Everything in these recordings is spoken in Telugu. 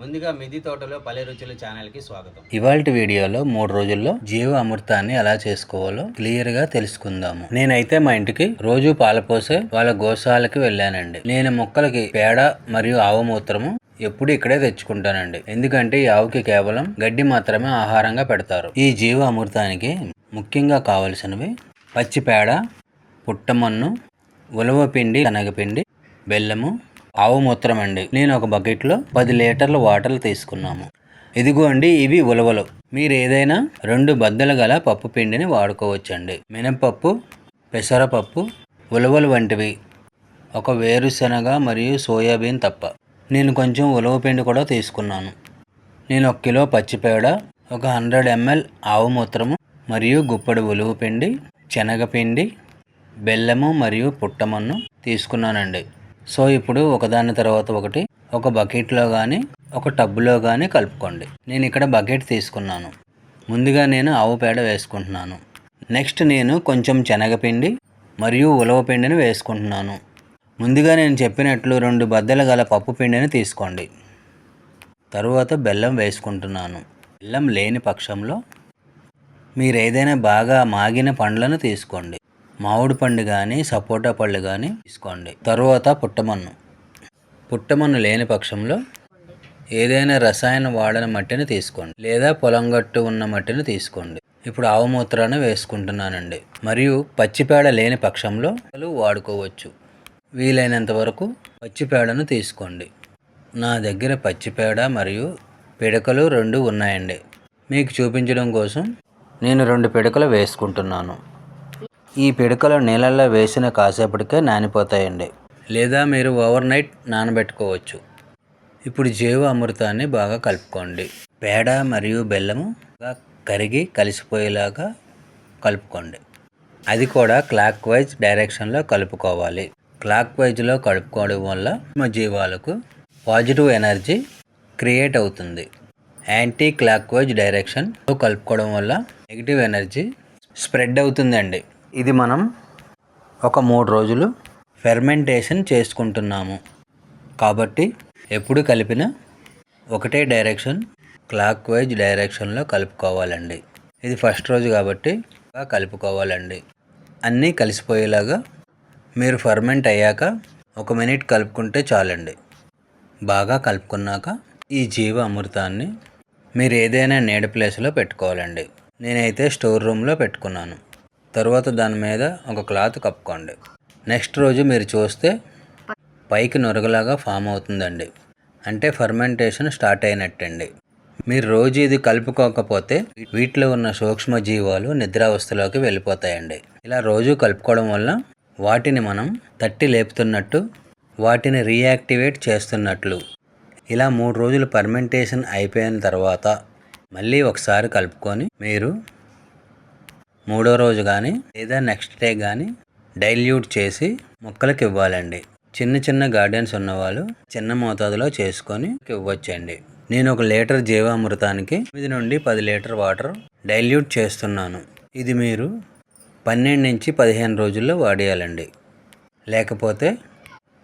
ముందుగా మిది తోటలో పల్లె రుచుల ఛానల్కి స్వాగతం. ఇవాళ వీడియోలో మూడు రోజుల్లో జీవ అమృతాన్ని ఎలా చేసుకోవాలో క్లియర్గా తెలుసుకుందాము. నేనైతే మా ఇంటికి రోజు పాలు పోసే వాళ్ళ గోశాలకి వెళ్ళానండి. నేను మొక్కలకి పేడ మరియు ఆవు మూత్రము ఎప్పుడు ఇక్కడే తెచ్చుకుంటానండి. ఎందుకంటే ఈ ఆవుకి కేవలం గడ్డి మాత్రమే ఆహారంగా పెడతారు. ఈ జీవ అమృతానికి ముఖ్యంగా కావలసినవి పచ్చి పేడ పుట్టమన్ను ఉలవ పిండి శనగపిండి బెల్లము ఆవు మూత్రం అండి. నేను ఒక బకెట్లో పది లీటర్ల వాటర్ తీసుకున్నాము. ఇదిగో అండి ఇవి ఉలవలు. మీరు ఏదైనా రెండు బద్దలు గల పప్పు పిండిని వాడుకోవచ్చండి. మినపప్పు పెసరపప్పు ఉలవలు వంటివి. ఒక వేరుశనగ మరియు సోయాబీన్ తప్ప. నేను కొంచెం ఉలవ పిండి కూడా తీసుకున్నాను. నేను ఒక కిలో పచ్చిపేడ ఒక హండ్రెడ్ ఎంఎల్ ఆవు మూత్రము మరియు గుప్పడి ఉలువ పిండి శనగపిండి బెల్లము మరియు పుట్టమన్ను తీసుకున్నానండి. సో ఇప్పుడు ఒకదాని తర్వాత ఒకటి ఒక బకెట్లో కానీ ఒక టబ్బులో కానీ కలుపుకోండి. నేను ఇక్కడ బకెట్ తీసుకున్నాను. ముందుగా నేను ఆవు పేడ వేసుకుంటున్నాను. నెక్స్ట్ నేను కొంచెం శనగపిండి మరియు ఉలవ పిండిని వేసుకుంటున్నాను. ముందుగా నేను చెప్పినట్లు రెండు బద్దలు గల పప్పు పిండిని తీసుకోండి. తరువాత బెల్లం వేసుకుంటున్నాను. బెల్లం లేని పక్షంలో మీరు ఏదైనా బాగా మాగిన పండ్లను తీసుకోండి. మామిడి పండు కానీ సపోటా పళ్ళు కానీ తీసుకోండి. తరువాత పుట్టమన్ను. పుట్టమన్ను లేని పక్షంలో ఏదైనా రసాయన వాడన మట్టిని తీసుకోండి. లేదా పొలం గట్టు ఉన్న మట్టిని తీసుకోండి. ఇప్పుడు ఆవు మూత్రాన్ని వేసుకుంటున్నానండి. మరియు పచ్చిపేడ లేని పక్షంలో వాడుకోవచ్చు. వీలైనంత వరకు పచ్చిపేడను తీసుకోండి. నా దగ్గర పచ్చిపేడ మరియు పిడకలు రెండు ఉన్నాయండి. మీకు చూపించడం కోసం నేను రెండు పిడకలు వేసుకుంటున్నాను. ఈ పిడకలు నీళ్ళల్లో వేసిన కాసేపటికే నానిపోతాయండి. లేదా మీరు ఓవర్ నైట్ నానబెట్టుకోవచ్చు. ఇప్పుడు జీవ అమృతాన్ని బాగా కలుపుకోండి. పేడ మరియు బెల్లము కరిగి కలిసిపోయేలాగా కలుపుకోండి. అది కూడా క్లాక్ వైజ్ డైరెక్షన్లో కలుపుకోవాలి. క్లాక్ వైజ్లో కలుపుకోవడం వల్ల మా జీవాలకు పాజిటివ్ ఎనర్జీ క్రియేట్ అవుతుంది. యాంటీ క్లాక్ వైజ్ డైరెక్షన్లో కలుపుకోవడం వల్ల నెగిటివ్ ఎనర్జీ స్ప్రెడ్ అవుతుందండి. ఇది మనం ఒక మూడు రోజులు ఫెర్మెంటేషన్ చేసుకుంటున్నాము. కాబట్టి ఎప్పుడు కలిపిన ఒకటే డైరెక్షన్ క్లాక్ వైజ్ డైరెక్షన్లో కలుపుకోవాలండి. ఇది ఫస్ట్ రోజు కాబట్టి కలుపుకోవాలండి. అన్నీ కలిసిపోయేలాగా మీరు ఫర్మెంట్ అయ్యాక ఒక మినిట్ కలుపుకుంటే చాలండి. బాగా కలుపుకున్నాక ఈ జీవ అమృతాన్ని మీరు ఏదైనా నీడ ప్లేస్లో పెట్టుకోవాలండి. నేనైతే స్టోర్ రూమ్లో పెట్టుకున్నాను. తర్వాత దాని మీద ఒక క్లాత్ కప్పుకోండి. నెక్స్ట్ రోజు మీరు చూస్తే పైకి నొరగలాగా ఫామ్ అవుతుందండి. అంటే ఫర్మెంటేషన్ స్టార్ట్ అయినట్టండి. మీరు రోజు ఇది కలుపుకోకపోతే వీటిలో ఉన్న సూక్ష్మ జీవాలు నిద్రావస్థలోకి వెళ్ళిపోతాయండి. ఇలా రోజు కలుపుకోవడం వల్ల వాటిని మనం తట్టి లేపుతున్నట్టు వాటిని రీయాక్టివేట్ చేస్తున్నట్లు. ఇలా మూడు రోజులు ఫర్మెంటేషన్ అయిపోయిన తర్వాత మళ్ళీ ఒకసారి కలుపుకొని మీరు మూడో రోజు కానీ లేదా నెక్స్ట్ డే కానీ డైల్యూట్ చేసి మొక్కలకు ఇవ్వాలండి. చిన్న చిన్న గార్డెన్స్ ఉన్నవాళ్ళు చిన్న మోతాదులో చేసుకొని ఇవ్వచ్చండి. నేను ఒక లీటర్ జీవామృతానికి ఎనిమిది నుండి పది లీటర్ వాటర్ డైల్యూట్ చేస్తున్నాను. ఇది మీరు పన్నెండు నుంచి పదిహేను రోజుల్లో వాడేయాలండి. లేకపోతే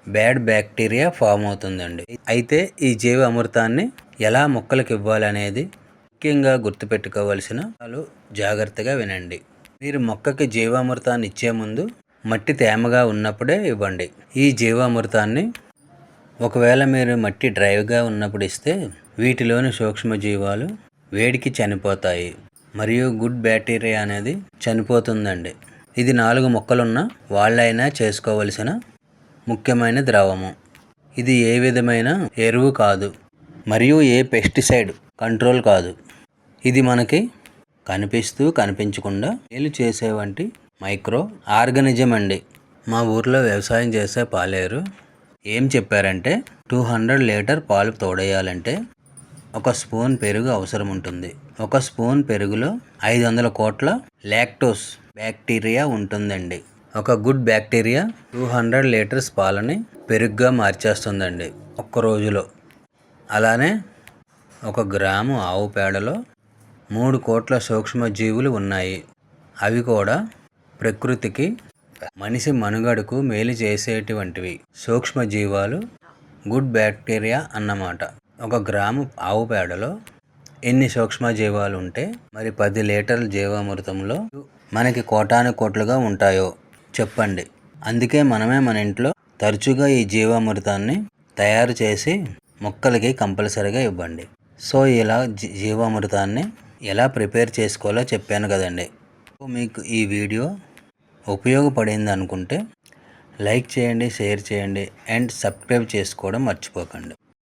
బ్యాడ్ బ్యాక్టీరియా ఫామ్ అవుతుందండి. అయితే ఈ జీవ అమృతాన్ని ఎలా మొక్కలకు ఇవ్వాలనేది ముఖ్యంగా గుర్తుపెట్టుకోవలసిన వాళ్ళు జాగ్రత్తగా వినండి. మీరు మొక్కకి జీవామృతాన్ని ఇచ్చే ముందు మట్టి తేమగా ఉన్నప్పుడే ఇవ్వండి. ఈ జీవామృతాన్ని ఒకవేళ మీరు మట్టి డ్రైవ్గా ఉన్నప్పుడు ఇస్తే వీటిలోని సూక్ష్మజీవాలు వేడికి చనిపోతాయి. మరియు గుడ్ బ్యాక్టీరియా అనేది చనిపోతుందండి. ఇది నాలుగు మొక్కలున్న వాళ్ళైనా చేసుకోవలసిన ముఖ్యమైన ద్రవము. ఇది ఏ విధమైన ఎరువు కాదు మరియు ఏ పెస్టిసైడ్ కంట్రోల్ కాదు. ఇది మనకి కనిపిస్తూ కనిపించకుండా మేలు చేసే వంటి మైక్రో ఆర్గనిజం అండి. మా ఊర్లో వ్యవసాయం చేసే పాలేరు ఏం చెప్పారంటే టూ హండ్రెడ్ లీటర్ పాలు తోడేయాలంటే ఒక స్పూన్ పెరుగు అవసరం ఉంటుంది. ఒక స్పూన్ పెరుగులో ఐదు వందల కోట్ల లాక్టోస్ బ్యాక్టీరియా ఉంటుందండి. ఒక good bacteria two hundred litres పాలని పెరుగుగా మార్చేస్తుందండి ఒక్క రోజులో. అలానే ఒక గ్రాము ఆవు పేడలో మూడు కోట్ల సూక్ష్మజీవులు ఉన్నాయి. అవి కూడా ప్రకృతికి మనిషి మనుగడకు మేలు చేసేటువంటివి. సూక్ష్మజీవాలు గుడ్ బ్యాక్టీరియా అన్నమాట. ఒక గ్రాము ఆవు పేడలో ఎన్ని సూక్ష్మజీవాలు ఉంటే మరి పది లీటర్ల జీవామృతంలో మనకి కోటాను కోట్లుగా ఉంటాయో చెప్పండి. అందుకే మనమే మన ఇంట్లో తరచుగా ఈ జీవామృతాన్ని తయారు చేసి మొక్కలకి కంపల్సరీగా ఇవ్వండి. సో ఇలా జీ- జీవామృతాన్ని ఎలా ప్రిపేర్ చేసుకోవాలో చెప్పాను కదండి. మీకు ఈ వీడియో ఉపయోగపడింది అనుకుంటే లైక్ చేయండి షేర్ చేయండి అండ్ సబ్స్క్రైబ్ చేసుకోవడం మర్చిపోకండి.